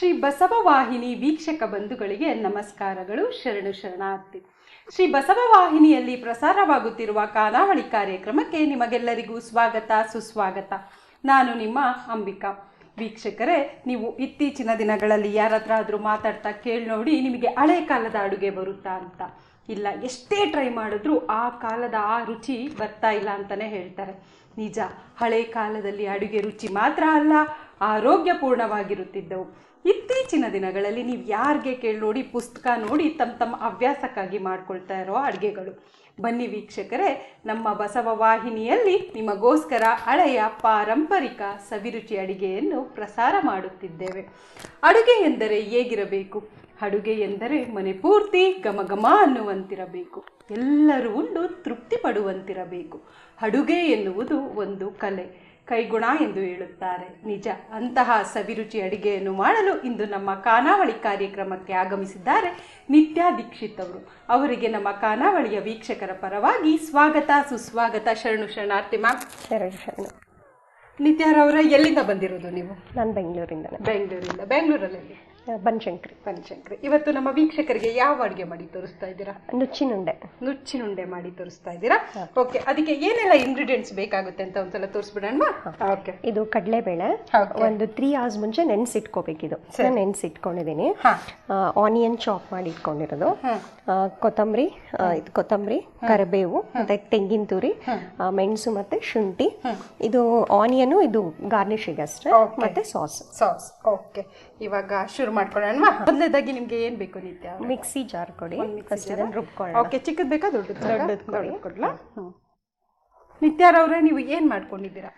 ಶ್ರೀ ಬಸವವಾಹಿನಿ ವೀಕ್ಷಕ ಬಂಧುಗಳಿಗೆ ನಮಸ್ಕಾರಗಳು, ಶರಣು ಶರಣಾರ್ಥಿ. ಶ್ರೀ ಬಸವವಾಹಿನಿಯಲ್ಲಿ ಪ್ರಸಾರವಾಗುತ್ತಿರುವ ಕಾನಾವಳಿ ಕಾರ್ಯಕ್ರಮಕ್ಕೆ ನಿಮಗೆಲ್ಲರಿಗೂ ಸ್ವಾಗತ, ಸುಸ್ವಾಗತ. ನಾನು ನಿಮ್ಮ ಅಂಬಿಕಾ. ವೀಕ್ಷಕರೇ, ನೀವು ಇತ್ತೀಚಿನ ದಿನಗಳಲ್ಲಿ ಯಾರ ಹತ್ರ ಆದರೂ ಮಾತಾಡ್ತಾ ಕೇಳಿ ನೋಡಿ ನಿಮಗೆ ಹಳೆ ಕಾಲದ ಅಡುಗೆ ಬರುತ್ತಾ ಅಂತ. ಇಲ್ಲ, ಎಷ್ಟೇ ಟ್ರೈ ಮಾಡಿದ್ರೂ ಆ ಕಾಲದ ಆ ರುಚಿ ಬರ್ತಾ ಇಲ್ಲ ಅಂತಲೇ ಹೇಳ್ತಾರೆ. ನಿಜ, ಹಳೆ ಕಾಲದಲ್ಲಿ ಅಡುಗೆ ರುಚಿ ಮಾತ್ರ ಅಲ್ಲ ಆರೋಗ್ಯಪೂರ್ಣವಾಗಿರುತ್ತಿದ್ದವು ಇತ್ತೀಚಿನ ದಿನಗಳಲ್ಲಿ ನೀವು ಯಾರಿಗೆ ಕೇಳಿ ನೋಡಿ ಪುಸ್ತಕ ನೋಡಿ ತಮ್ಮ ತಮ್ಮ ಹವ್ಯಾಸಕ್ಕಾಗಿ ಮಾಡ್ಕೊಳ್ತಾ ಇರೋ ಅಡುಗೆಗಳು. ಬನ್ನಿ ವೀಕ್ಷಕರೇ, ನಮ್ಮ ಬಸವ ವಾಹಿನಿಯಲ್ಲಿ ನಿಮಗೋಸ್ಕರ ಹಳೆಯ ಪಾರಂಪರಿಕ ಸವಿರುಚಿ ಅಡುಗೆಯನ್ನು ಪ್ರಸಾರ ಮಾಡುತ್ತಿದ್ದೇವೆ. ಅಡುಗೆ ಎಂದರೆ ಹೇಗಿರಬೇಕು? ಅಡುಗೆ ಎಂದರೆ ಮನೆ ಪೂರ್ತಿ ಘಮ ಅನ್ನುವಂತಿರಬೇಕು. ಎಲ್ಲರೂ ಉಂಡು ತೃಪ್ತಿ ಪಡುವಂತಿರಬೇಕು. ಅಡುಗೆ ಎನ್ನುವುದು ಒಂದು ಕಲೆ. ಕೈಗುಣ ಎಂದು ಹೇಳುತ್ತಾರೆ. ನಿಜ ಅಂತಹ ಸವಿರುಚಿ ಅಡಿಗೆಯನ್ನು ಮಾಡಲು ಇಂದು ನಮ್ಮ ಖಾನಾವಳಿ ಕಾರ್ಯಕ್ರಮಕ್ಕೆ ಆಗಮಿಸಿದ್ದಾರೆ ನಿತ್ಯಾ ದೀಕ್ಷಿತ್ ಅವರು. ಅವರಿಗೆ ನಮ್ಮ ಖಾನಾವಳಿಯ ವೀಕ್ಷಕರ ಪರವಾಗಿ ಸ್ವಾಗತ ಸುಸ್ವಾಗತ ಶರಣು ಶರಣಾರ್ಥಿ ಮ್ಯಾಮ್. ಶರಣು ಶರಣು. ನಿತ್ಯಾರವರ ಎಲ್ಲಿಂದ ಬಂದಿರೋದು ನೀವು? ನಾನು ಬೆಂಗಳೂರಿಂದನೇ. ಬೆಂಗಳೂರಿಂದ. ಬೆಂಗಳೂರಲ್ಲಿ ಬನಶಂಕರಿ. ಬನಶಂಕರಿ. ಇವತ್ತು ನಮ್ಮ ವೀಕ್ಷಕರಿಗೆ ಯಾವ ಅಡುಗೆ ಮಾಡಿ ತೋರಿಸ್ತಾ ಇದ್ದೀರಾ? ನುಚ್ಚಿನುಂಡೆ. ನುಚ್ಚಿನುಂಡೆ ಮಾಡಿ ತೋರಿಸ್ತಾ ಇದ್ದೀರಾ? ಓಕೆ ಅದಕ್ಕೆ ಏನೆಲ್ಲ ಇಂಗ್ರೀಡಿಯೆಂಟ್ಸ್ ಬೇಕಾಗುತ್ತೆ ಅಂತ ಒಂದ್ಸಲ ತೋರಿಸ್ಬಿಡೋಣ ಓಕೆ ಇದು ಕಡಲೆಬೇಳೆ. ಒಂದು ತ್ರೀ ಅವರ್ಸ್ ಮುಂಚೆ ನೆನೆಸಿಟ್ಕೋಬೇಕಿದು ನಾನು ನೆನೆಸಿಟ್ಕೊಂಡಿದ್ದೀನಿ. ಆನಿಯನ್ ಚಾಪ್ ಮಾಡಿ ಇಟ್ಕೊಂಡಿರೋದು ಕೊತ್ತಂಬರಿ ಇದು ಕೊತ್ತಂಬರಿ ಕರಿಬೇವು ಮತ್ತೆ ತೆಂಗಿನ ತುರಿ ಮೆಣಸು ಮತ್ತೆ ಶುಂಠಿ. ಇದು ಆನಿಯನ್ ಇದು ಗಾರ್ನಿಶಿಗೆ ಅಷ್ಟೇ. ಮತ್ತೆ ಸಾಸ್ ಸಾಸ್ ಓಕೆ ಇವಾಗ ಶುರು ಮಾಡ್ಕೊಳ್ಳೋಣ. ಮೊದಲೇದಾಗಿ ನಿಮ್ಗೆ ಏನ್ ಬೇಕು ನಿತ್ಯ? ಮಿಕ್ಸಿ ಜಾರ್ ಕೊಡಿ. ಫಸ್ಟ್ ಇದನ್ನು ರುಬ್ಕೊಳ್ಳೋಣ. ಓಕೆ ಚಿಕ್ಕದ್ ಬೇಕಾ ದೊಡ್ಡದು ದೊಡ್ಡ ಕೊಡಿ. ದೊಡ್ಡದು ಕೊಡ್ಲಾ? ನಿತ್ಯಾರವ್ರೆ ನೀವು ಏನ್ ಮಾಡ್ಕೊಂಡಿದ್ದೀರಾ?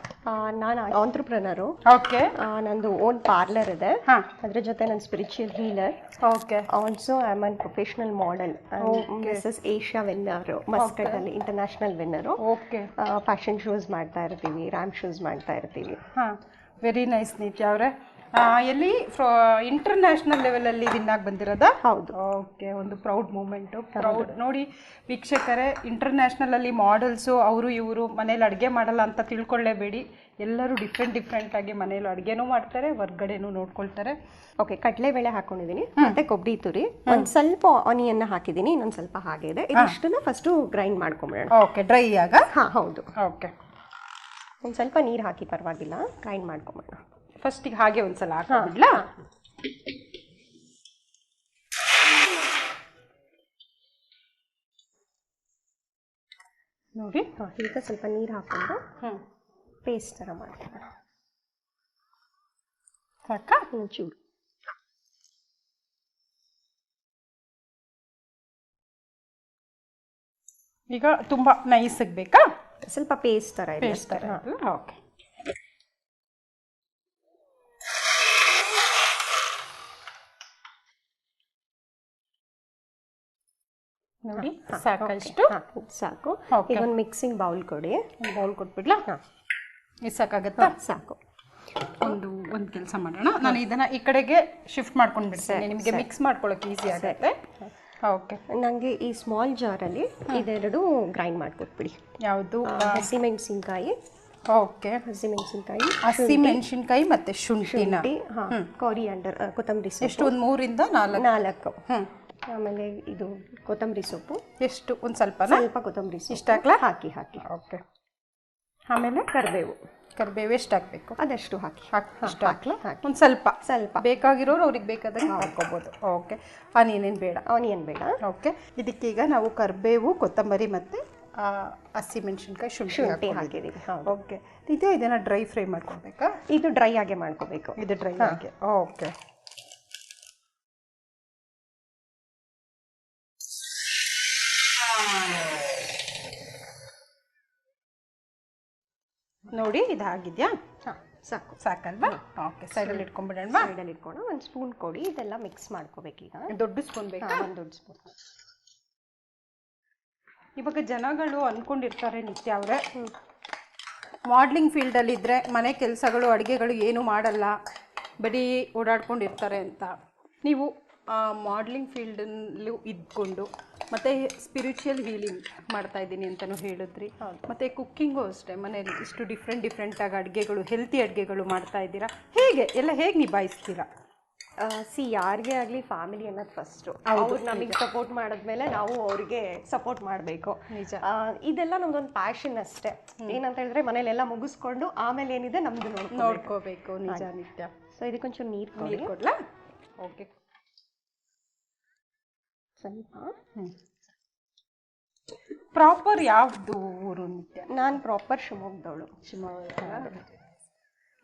ನಾನು ಆಂಟ್ರಪ್ರನರು ಓಕೆ. ನಂದು ಓನ್ ಪಾರ್ಲರ್ ಇದೆ. ಅದ್ರ ಜೊತೆ ನಾನು spiritual healer okay. Also I am an professional model Mrs Asia winner Muscat ಅಲ್ಲಿ international winner okay. Fashion shows ಮಾಡ್ತಾ ಇರ್ತೀವಿ ರ್ಯಾಮ್ ಶೋಸ್ ಮಾಡ್ತಾ ಇರ್ತೀವಿ. ವೆರಿ ನೈಸ್ ನಿತ್ಯ ಅವರೇ ಎಲ್ಲಿ? ಇಂಟರ್ನ್ಯಾಷನಲ್ ಲೆವೆಲಲ್ಲಿ ವಿನ್ ಆಗಿ ಬಂದಿರೋದಾ? ಹೌದು. ಓಕೆ ಒಂದು ಪ್ರೌಡ್ ಮೂಮೆಂಟು ಪ್ರೌಡ್ ನೋಡಿ ವೀಕ್ಷಕರೇ ಇಂಟರ್ನ್ಯಾಷನಲಲ್ಲಿ ಮಾಡೆಲ್ಸು ಅವರು ಇವರು ಮನೇಲಿ ಅಡುಗೆ ಮಾಡಲ್ಲ ಅಂತ ತಿಳ್ಕೊಳ್ಳೇಬೇಡಿ. ಎಲ್ಲರೂ ಡಿಫ್ರೆಂಟ್ ಡಿಫ್ರೆಂಟ್ ಆಗಿ ಮನೇಲಿ ಅಡುಗೆನೂ ಮಾಡ್ತಾರೆ ಹೊರ್ಗಡೆನೂ ನೋಡ್ಕೊಳ್ತಾರೆ. ಓಕೆ ಕಡಲೆಬೇಳೆ ಹಾಕೊಂಡಿದ್ದೀನಿ ಮತ್ತೆ ಕೊಬ್ಬರಿ ತುರಿ. ಒಂದು ಸ್ವಲ್ಪ ಆನಿಯನ್ ಹಾಕಿದ್ದೀನಿ ಇನ್ನೊಂದು ಸ್ವಲ್ಪ ಹಾಗೆ ಇದೆ. ಇದಿಷ್ಟನ್ನ ಫಸ್ಟು ಗ್ರೈಂಡ್ ಮಾಡ್ಕೊಂಬಿಡೋಣ. ಓಕೆ ಡ್ರೈ ಆಗ? ಹಾಂ ಹೌದು. ಓಕೆ ಒಂದು ಸ್ವಲ್ಪ ನೀರು ಹಾಕಿ ಪರವಾಗಿಲ್ಲ ಗ್ರೈಂಡ್ ಮಾಡ್ಕೊಂಬಿಡೋಣ. ಫಸ್ಟಿಗೆ ಹಾಗೆ ಒಂದ್ಸಲ ಹಾಕೊಂಡ್ಬಿಡ್ಲಾ ನೋಡಿ. ಈಗ ಸ್ವಲ್ಪ ನೀರು ಹಾಕೊಂಡು ಪೇಸ್ಟ್ ಥರ ಮಾಡ್ಕೊಳ್ಳೋಣ. ಸಾಕಾ? ಚೂರು ಈಗ ತುಂಬ ನೈಸಿಗೆ ಬೇಕಾ? ಸ್ವಲ್ಪ ಪೇಸ್ಟ್ ಥರ ಪೇಸ್ಟ್ ಥರ ಓಕೆ ನೋಡಿ ಸಾಕಷ್ಟು. ಸಾಕು. ಈಗ ಒಂದು ಮಿಕ್ಸಿಂಗ್ ಬೌಲ್ ಕೊಡಿ. ಬೌಲ್ ಕೊಟ್ಬಿಡ್ಲಾ? ಹಾಂ. ಇದು ಸಾಕಾಗತ್ತಾ? ಸಾಕು. ಒಂದು ಒಂದು ಕೆಲಸ ಮಾಡೋಣ. ನಾನು ಇದನ್ನ ಈ ಕಡೆಗೆ ಶಿಫ್ಟ್ ಮಾಡ್ಕೊಂಡು ಬಿಡ್ತೇನೆ ನಿಮಗೆ ಮಿಕ್ಸ್ ಮಾಡ್ಕೊಳ್ಳೋಕೆ ಈಸಿ ಆಗುತ್ತೆ. ಓಕೆ. ನನಗೆ ಈ ಸ್ಮಾಲ್ ಜಾರಲ್ಲಿ ಇದೆರಡು ಗ್ರೈಂಡ್ ಮಾಡಿಕೊಟ್ಬಿಡಿ. ಯಾವುದು? ಹಸಿಮೆಣಸಿನ್ಕಾಯಿ ಓಕೆ. ಹಸಿಮೆಣಸಿನ್ಕಾಯಿ ಹಸಿಮೆಣಸಿನ್ಕಾಯಿ ಮತ್ತು ಶುಂಠಿ ಹಾಂ ಕೊರಿಯಾಂಡರ್ ಕೊತ್ತಂಬರಿ ಸೊಪ್ಪು. ಎಷ್ಟು? ಒಂದು ಮೂರಿಂದ ನಾಲ್ಕು? ನಾಲ್ಕು. ಹ್ಮ್. ಆಮೇಲೆ ಇದು ಕೊತ್ತಂಬರಿ ಸೊಪ್ಪು. ಎಷ್ಟು? ಒಂದು ಸ್ವಲ್ಪ ಸ್ವಲ್ಪ ಕೊತ್ತಂಬರಿ ಇಷ್ಟ ಹಾಕ್ಲಾ ಹಾಕಿ ಹಾಕಿ. ಓಕೆ. ಆಮೇಲೆ ಕರಿಬೇವು. ಕರಿಬೇವು ಎಷ್ಟು ಹಾಕಬೇಕು? ಅದಷ್ಟು ಹಾಕಿ. ಹಾಕಿ ಅಷ್ಟು ಹಾಕ್ಲಾ ಹಾಕಿ. ಒಂದು ಸ್ವಲ್ಪ. ಸ್ವಲ್ಪ. ಬೇಕಾಗಿರೋರು ಅವ್ರಿಗೆ ಬೇಕಾದಾಗ ಹಾಕೋಬೋದು ಓಕೆ. ಆನಿಯನೇನು ಬೇಡ. ಆನಿಯನ್ ಬೇಡ. ಓಕೆ. ಇದಕ್ಕೀಗ ನಾವು ಕರಿಬೇವು ಕೊತ್ತಂಬರಿ ಮತ್ತು ಹಸಿಮೆಣಸಿನ್ಕಾಯಿ ಶುಂಠಿ ಶುಂಠಿ ಹಾಕಿದ್ದೀವಿ ಹಾಕಿದ್ದೀವಿ ಓಕೆ. ಇದೇ ಇದನ್ನು ಡ್ರೈ ಫ್ರೈ ಮಾಡ್ಕೋಬೇಕಾ? ಇದು ಡ್ರೈ ಆಗೇ ಮಾಡ್ಕೋಬೇಕು. ಇದು ಡ್ರೈ ಆಗಿ. ಓಕೆ. ನೋಡಿ ಇದಾಗಿದೆಯಾ? ಹಾಂ ಸಾಕು. ಸಾಕಲ್ವಾ? ಓಕೆ ಸೈಡಲ್ಲಿ ಇಟ್ಕೊಂಡ್ಬಿಡೋಣ ಸೈಡಲ್ಲಿ ಇಟ್ಕೊಂಡು ಒಂದು ಸ್ಪೂನ್ ಕೊಡಿ ಇದೆಲ್ಲ ಮಿಕ್ಸ್ ಮಾಡ್ಕೋಬೇಕೀಗ ದೊಡ್ಡ ಸ್ಪೂನ್ ಬೇಕಾ? ಒಂದು ದೊಡ್ಡ ಸ್ಪೂನ್ ಇವಾಗ ಜನಗಳು ಅಂದ್ಕೊಂಡಿರ್ತಾರೆ ನಿತ್ಯ ಅವರೇ. ಮಾಡ್ಲಿಂಗ್ ಫೀಲ್ಡಲ್ಲಿದ್ದರೆ ಮನೆ ಕೆಲಸಗಳು ಅಡುಗೆಗಳು ಏನೂ ಮಾಡಲ್ಲ. ಬರೀ ಓಡಾಡ್ಕೊಂಡಿರ್ತಾರೆ ಅಂತ. ನೀವು ಮಾಡ್ಲಿಂಗ್ ಫೀಲ್ಡಲ್ಲೂ ಇದ್ಕೊಂಡು ಮತ್ತು ಸ್ಪಿರಿಚುವಲ್ ಹೀಲಿಂಗ್ ಮಾಡ್ತಾ ಇದ್ದೀನಿ ಅಂತಲೂ ಹೇಳಿದ್ರಿ. ಮತ್ತು ಕುಕ್ಕಿಂಗು ಅಷ್ಟೇ ಮನೇಲಿ ಇಷ್ಟು ಡಿಫ್ರೆಂಟ್ ಡಿಫ್ರೆಂಟಾಗಿ ಅಡುಗೆಗಳು ಹೆಲ್ತಿ ಅಡುಗೆಗಳು ಮಾಡ್ತಾ ಇದ್ದೀರಾ? ಹೇಗೆ? ಎಲ್ಲ ಹೇಗೆ ನಿಭಾಯಿಸ್ತೀರಾ? ಸಿ ಯಾರಿಗೆ ಆಗಲಿ ಫ್ಯಾಮಿಲಿ ಅನ್ನೋದು ಫಸ್ಟು ಅವ್ರು ನಮಗೆ ಸಪೋರ್ಟ್ ಮಾಡಿದ್ಮೇಲೆ ನಾವು ಅವ್ರಿಗೆ ಸಪೋರ್ಟ್ ಮಾಡಬೇಕು. ನಿಜ. ಇದೆಲ್ಲ ನಮ್ದೊಂದು ಪ್ಯಾಷನ್ ಅಷ್ಟೇ. ಏನಂತ ಹೇಳಿದ್ರೆ ಮನೇಲೆಲ್ಲ ಮುಗಿಸ್ಕೊಂಡು ಆಮೇಲೆ ಏನಿದೆ ನಮ್ದು ನೋಡ್ಕೋಬೇಕು. ನಿಜ ನಿತ್ಯ. ಸೊ ಇದಕ್ಕೊಂಚೂರು ನೀರು ನೀರು ಕೊಡ್ಲಾ? ಓಕೆ ಸ್ವಲ್ಪ. ಪ್ರಾಪರ್ ಯಾವ್ದು ಊರು ನಿತ್ಯ? ನಾನು ಪ್ರಾಪರ್ ಶಿವಮೊಗ್ಗದವಳು. ಶಿವಮೊಗ್ಗ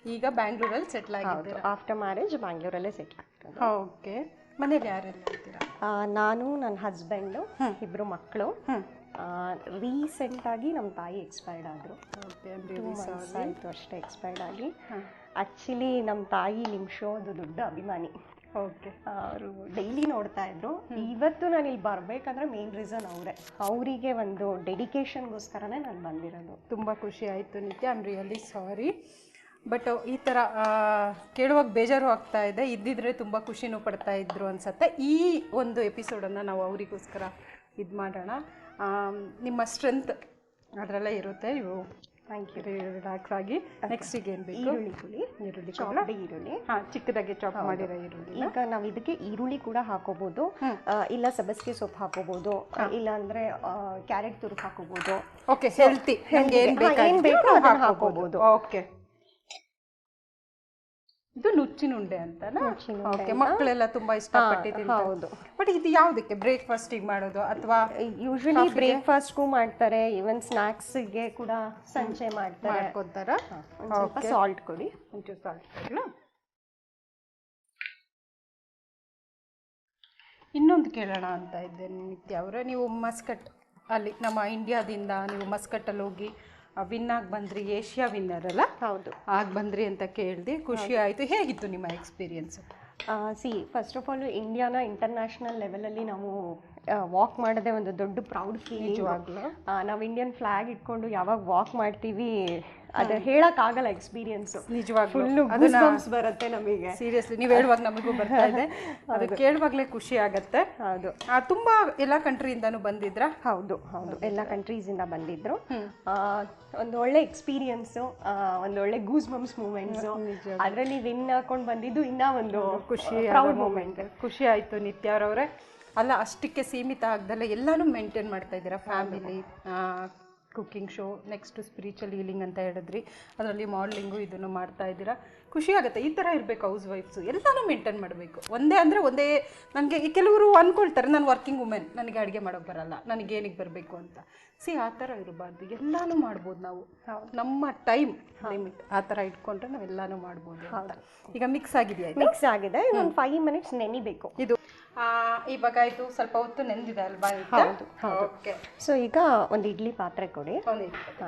ಈಗ ಬ್ಯಾಂಗ್ಳೂರಲ್ಲಿ ಸೆಟ್ಲ್ ಆಗಿದ್ದೀರಾ? ಆಫ್ಟರ್ ಮ್ಯಾರೇಜ್ ಬ್ಯಾಂಗ್ಳೂರಲ್ಲೇ ಸೆಟ್ಲ್ ಆಗ್ತದೆ. ಓಕೆ ಮನೇಲಿ ಯಾರೆಲ್ಲ ಇರ್ತೀರಾ? ನಾನು ನನ್ನ ಹಸ್ಬೆಂಡು ಇಬ್ಬರು ಮಕ್ಕಳು ರೀಸೆಂಟಾಗಿ ನಮ್ಮ ತಾಯಿ ಎಕ್ಸ್ಪೈರ್ಡ್ ಆದರು. ಆಯಿತು ಅಷ್ಟೇ ಎಕ್ಸ್ಪೈರ್ಡ್ ಆಗಿ. ಆ್ಯಕ್ಚುಲಿ ನಮ್ಮ ತಾಯಿ ನಿಮ್ಮ ಶೋದು ದೊಡ್ಡ ಅಭಿಮಾನಿ. ಅವರು ಡೈಲಿ ನೋಡ್ತಾ ಇದ್ರು. ಇವತ್ತು ನಾನು ಇಲ್ಲಿ ಬರಬೇಕಂದ್ರೆ ಮೇನ್ ರೀಸನ್ ಅವರೇ. ಅವರಿಗೆ ಒಂದು ಡೆಡಿಕೇಶನ್ಗೋಸ್ಕರನೇ ನಾನು ಬಂದಿರೋದು. ತುಂಬ ಖುಷಿ ಆಯಿತು ನಿತ್ಯ. ಆಮ್ ರಿಯಲಿ ಸಾರಿ ಬಟ್ ಈ ಥರ ಕೇಳುವಾಗ ಬೇಜಾರು ಆಗ್ತಾ ಇದೆ. ಇದ್ದಿದ್ರೆ ತುಂಬ ಖುಷಿನೂ ಪಡ್ತಾ ಇದ್ರು ಅನ್ಸತ್ತೆ. ಈ ಒಂದು ಎಪಿಸೋಡನ್ನು ನಾವು ಅವರಿಗೋಸ್ಕರ ಇದು ಮಾಡೋಣ. ನಿಮ್ಮ ಸ್ಟ್ರೆಂತ್ ಅದರಲ್ಲೇ ಇರುತ್ತೆ. ನೀವು ಥ್ಯಾಂಕ್ ಯು ರಿಲ್ಯಾಕ್ಸ್ ಆಗಿ ನೆಕ್ಸ್ಟ್ ಈಗ ಏನು ಬೇಕು? ಈರುಳ್ಳಿ ಹುಳಿ ಈರುಳ್ಳಿ ಚಾಪ್ಡ್ ಈರುಳ್ಳಿ. ಹಾಂ ಚಿಕ್ಕದಾಗಿ ಚಾಪ್ ಮಾಡಿರೋ ಈರುಳ್ಳಿ ಈಗ ನಾವು ಇದಕ್ಕೆ ಈರುಳ್ಳಿ ಕೂಡ ಹಾಕೋಬಹುದು ಇಲ್ಲ ಸಬಸ್ಗೆ ಸೊಪ್ಪು ಹಾಕೋಬಹುದು ಇಲ್ಲ ಅಂದ್ರೆ ಕ್ಯಾರೆಟ್ ತುರುಕು ಹಾಕೋಬಹುದು ಓಕೆ ಹೆಲ್ತಿ ಏನು ಬೇಕೋ ಅದನ್ನ ಹಾಕೋಬಹುದು ಓಕೆ ಇದು ನುಚ್ಚಿನುಂಡೆ ಅಂತನಾ? ಓಕೆ ಮಕ್ಕಳೆಲ್ಲ ತುಂಬಾ ಇಷ್ಟಪಟ್ಟು ತಿಂತಾರೆ. ಹೌದು. ಬಟ್ ಇದು ಯಾವುದಕ್ಕೆ? ಬ್ರೇಕ್ಫಾಸ್ಟಿಗೆ ಮಾಡೋದು ಅಥವಾ ಯೂಶುವಲಿ ಬ್ರೇಕ್ಫಾಸ್ಟ್ ಗೂ? ಮಾಡ್ತಾರೆ. ಈವನ್ ಸ್ನ್ಯಾಕ್ಸ್ಗೆ ಕೂಡ ಸಂಜೆ ಮಾಡ್ತಾರೆ. ಮಾಡ್ಕೊತಾರ ಸ್ವಲ್ಪ ಸಾಲ್ಟ್ ಕೊಡಿ. ಒಂಚೂರು ಸಾಲ್ಟ್ ಕೊಡ್ಲಾ? ಇನ್ನೊಂದು ಕೇಳೋಣ ಅಂತ ಇದ್ದೇನೆ ನಿತ್ಯ ಅವರೇ. ನೀವು ಮಸ್ಕಟ್ ಅಲ್ಲಿ ನಮ್ಮ ಇಂಡಿಯಾದಿಂದ ನೀವು ಮಸ್ಕಟ್ಟಲ್ಲಿ ಹೋಗಿ ವಿನ್ ಆಗಿ ಬಂದ್ರಿ ಏಷ್ಯಾ ವಿನ್ನರ್ ಅಲ್ಲ? ಹೌದು. ಆಗ ಬಂದ್ರಿ ಅಂತ ಕೇಳಿದೆ ಖುಷಿ ಆಯಿತು. ಹೇಗಿತ್ತು ನಿಮ್ಮ experience C first of all ಇಂಡಿಯಾನ ಇಂಟರ್ನ್ಯಾಷನಲ್ ಲೆವೆಲಲ್ಲಿ ನಾವು ವಾಕ್ ಮಾಡೋದೇ ಒಂದು ದೊಡ್ಡ ಪ್ರೌಡ್ ಫೀಲ್. ನಾವು ಇಂಡಿಯನ್ ಫ್ಲ್ಯಾಗ್ ಇಟ್ಕೊಂಡು ಯಾವಾಗ ವಾಕ್ ಮಾಡ್ತೀವಿ ಅದು ಹೇಳಕ್ಕಾಗಲ್ಲ ಎಕ್ಸ್ಪೀರಿಯನ್ಸ್ ನಿಜವಾಗ್ಲೂ. ಬರುತ್ತೆ ನಮಗೆ. ಸೀರಿಯಸ್ಲಿ ನೀವು ಹೇಳುವಾಗ ನಮಗೂ ಬರ್ತಾ ಇದೆ. ಅದು ಕೇಳುವಾಗಲೇ ಖುಷಿ ಆಗತ್ತೆ. ಹೌದು. ತುಂಬಾ ಎಲ್ಲ ಕಂಟ್ರಿಯಿಂದನೂ ಬಂದಿದ್ರ? ಹೌದು ಹೌದು. ಎಲ್ಲ ಕಂಟ್ರೀಸಿಂದ ಬಂದಿದ್ರು. ಆ, ಒಂದು ಒಳ್ಳೆ ಎಕ್ಸ್ಪೀರಿಯನ್ಸು ಒಂದು ಒಳ್ಳೆ ಗೂಸ್ ಬಂಪ್ಸ್ ಮೂಮೆಂಟ್ಸು ಅದರಲ್ಲಿ ವಿನ್ ಹಾಕೊಂಡು ಬಂದಿದ್ದು ಇನ್ನ ಒಂದು ಖುಷಿ ಮೂಮೆಂಟ್ ಖುಷಿ ಆಯ್ತು ನಿತ್ಯ ಅವ್ರವ್ರೆ. ಅಲ್ಲ ಅಷ್ಟಕ್ಕೆ ಸೀಮಿತ ಆಗ್ದಲ್ಲ ಎಲ್ಲಾನು ಮೇಂಟೈನ್ ಮಾಡ್ತಾ ಇದ್ದೀರಾ family cooking show next spiritual healing ಅಂತ ಹೇಳಿದ್ರಿ. ಅದರಲ್ಲಿ ಮಾಡಲಿಂಗು ಇದನ್ನು ಮಾಡ್ತಾ ಇದ್ದೀರಾ. ಖುಷಿ ಆಗುತ್ತೆ. ಈ ಥರ ಇರಬೇಕು ಹೌಸ್ ವೈಫ್ಸು ಎಲ್ಲನೂ ಮೇಂಟೈನ್ ಮಾಡಬೇಕು. ಒಂದೇ ಅಂದರೆ ಒಂದೇ ನನಗೆ ಕೆಲವರು ಅಂದ್ಕೊಳ್ತಾರೆ ನಾನು ವರ್ಕಿಂಗ್ ವುಮೆನ್ ನನಗೆ ಅಡುಗೆ ಮಾಡೋಕ್ಕೆ ಬರಲ್ಲ ನನಗೆ ಏನಿಗೆ ಬರಬೇಕು ಅಂತ. ಸಿ ಆ ಥರ ಇರಬಾರ್ದು. ಎಲ್ಲನೂ ಮಾಡ್ಬೋದು ನಾವು. ನಮ್ಮ ಟೈಮ್ ಲಿಮಿಟ್ ಆ ಥರ ಇಟ್ಕೊಂಡ್ರೆ ನಾವೆಲ್ಲನೂ ಮಾಡ್ಬೋದು ಅಂತ. ಈಗ ಮಿಕ್ಸ್ ಆಗಿದೆಯಾ ಮಿಕ್ಸ್ ಆಗಿದೆ. ಇನ್ನೊಂದು ಫೈವ್ ಮಿನಿಟ್ಸ್ ನೆನಿಬೇಕು. ಇದು ಇವಾಗ ಇದು ಸ್ವಲ್ಪ ಹೊತ್ತು ನೆಂದಿದೆ ಅಲ್ವಾ ಹೌದು, ಓಕೆ ಸೊ ಈಗ ಒಂದು ಇಡ್ಲಿ ಪಾತ್ರೆ ಕೊಡಿ.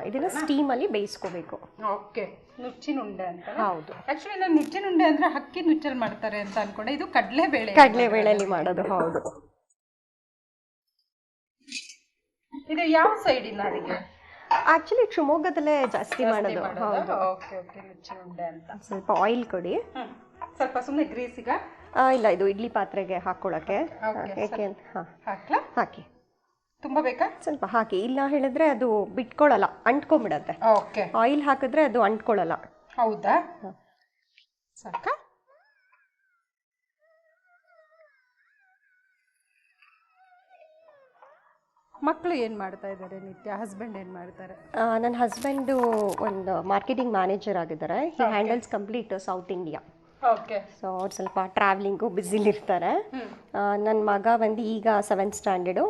ಇದನ್ನ ಸ್ಟೀಮಲ್ಲಿ ಬೇಯಿಸ್ಕೋಬೇಕು. ಓಕೆ ನುಚ್ಚಿನ ಉಂಡೆ ಅಂತ ಹೌದು. ಆಕ್ಚುಲಿ ನಾನು ನುಚ್ಚಿನ ಉಂಡೆ ಅಂದ್ರೆ ಹಕ್ಕಿ ನುಚ್ಚಲ್ಲಿ ಮಾಡ್ತಾರೆ ಅಂತ ಅನ್ಕೊಂಡೆ. ಇದು ಕಡಲೆಬೇಳೆ ಕಡಲೆಬೇಳೆಲಿ ಮಾಡೋದು ಹೌದು. ಇದು ಯಾವ ಸೈಡಿನ ಅಡಿಗೆ ಆಕ್ಚುಲಿ ಶಿವಮೊಗ್ಗದಲ್ಲೇ ಜಾಸ್ತಿ ಮಾಡೋದು ಹೌದು. ಓಕೆ ಓಕೆ ನುಚ್ಚಿನ ಉಂಡೆ ಅಂತ. ಸ್ವಲ್ಪ ಆಯಿಲ್ ಕೊಡಿ. ಸ್ವಲ್ಪ ಸುಮ್ಮನೆ ಗ್ರೀಸ್ ಆ, ಇಲ್ಲ ಇದು ಇಡ್ಲಿ ಪಾತ್ರೆಗೆ Okay, ಯಾಕೆ ಹಾಂ. ಹಾಕಿ. ತುಂಬ ಬೇಕಾ? ಸ್ವಲ್ಪ ಹಾಕಿ. ಇಲ್ಲ ಹೇಳಿದ್ರೆ ಅದು ಬಿಟ್ಕೊಳ್ಳಲ್ಲ ಅಂಟ್ಕೊಂಬಿಡತ್ತೆ. ಓಕೆ. ಆಯಿಲ್ ಹಾಕಿದ್ರೆ ಅದು ಅಂಟ್ಕೊಳ್ಳಲ್ಲ ಹೌದಾ? ಸಾಕಾ? ಮಕ್ಕಳು ಏನು ಮಾಡ್ತಾ ಇದ್ದಾರೆ ನಿತ್ಯ? ಹಸ್ಬೆಂಡ್ ಏನು ಮಾಡ್ತಾರೆ? ನನ್ನ ಹಸ್ಬೆಂಡು ಒಂದು ಮಾರ್ಕೆಟಿಂಗ್ ಮ್ಯಾನೇಜರ್ ಆಗಿದ್ದಾರೆ. He handles complete South India so ಅವ್ರು ಸ್ವಲ್ಪ ಟ್ರಾವೆಲಿಂಗು ಬ್ಯುಸಿಲಿರ್ತಾರೆ ನನ್ನ ಮಗ ಬಂದು ಈಗ ಸೆವೆಂತ್ ಸ್ಟ್ಯಾಂಡರ್ಡು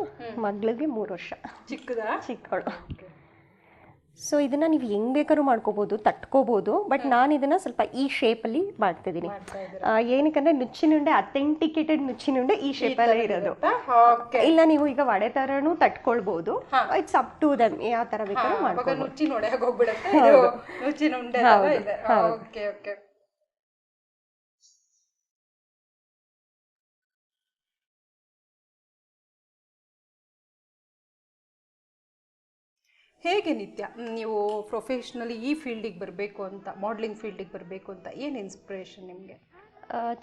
ಮಗಳಿಗೆ ಮೂರು ವರ್ಷ. ಚಿಕ್ಕದ? ಚಿಕ್ಕವಳು. ಸೊ ಇದನ್ನು ನೀವು ಹೆಂಗ್ ಬೇಕಾದ್ರೂ ಮಾಡ್ಕೋಬೋದು ತಟ್ಕೋಬೋದು ಬಟ್ ನಾನು ಇದನ್ನು ಸ್ವಲ್ಪ ಈ ಶೇಪಲ್ಲಿ ಮಾಡ್ತಿದ್ದೀನಿ. ಏನಕ್ಕೆ ಏನಕ್ಕಂದ್ರೆ ನುಚ್ಚಿನುಂಡೆ ಅಥೆಂಟಿಕೇಟೆಡ್ ನುಚ್ಚಿನುಂಡೆ ಈ ಶೇಪಲ್ಲೇ ಇರೋದು. ಓಕೆ ಇಲ್ಲ ನೀವು ಈಗ ವಡೆ ತರನು ತಟ್ಕೊಳ್ಬೋದು ಇಟ್ಸ್ ಅಪ್ ಟು ದಮ್ ಯಾವ ತರ ಬೇಕಾದ್ರೂ ಹೌದು. ಓಕೆ ನುಚ್ಚಿ ಹೇಗೆ ನಿತ್ಯ? ನೀವು ಪ್ರೊಫೆಷ್ನಲಿ ಈ ಫೀಲ್ಡಿಗೆ ಬರಬೇಕು ಅಂತ ಮಾಡ್ಲಿಂಗ್ ಫೀಲ್ಡಿಗೆ ಬರಬೇಕು ಅಂತ ಏನು ಇನ್ಸ್ಪಿರೇಷನ್ ನಿಮಗೆ?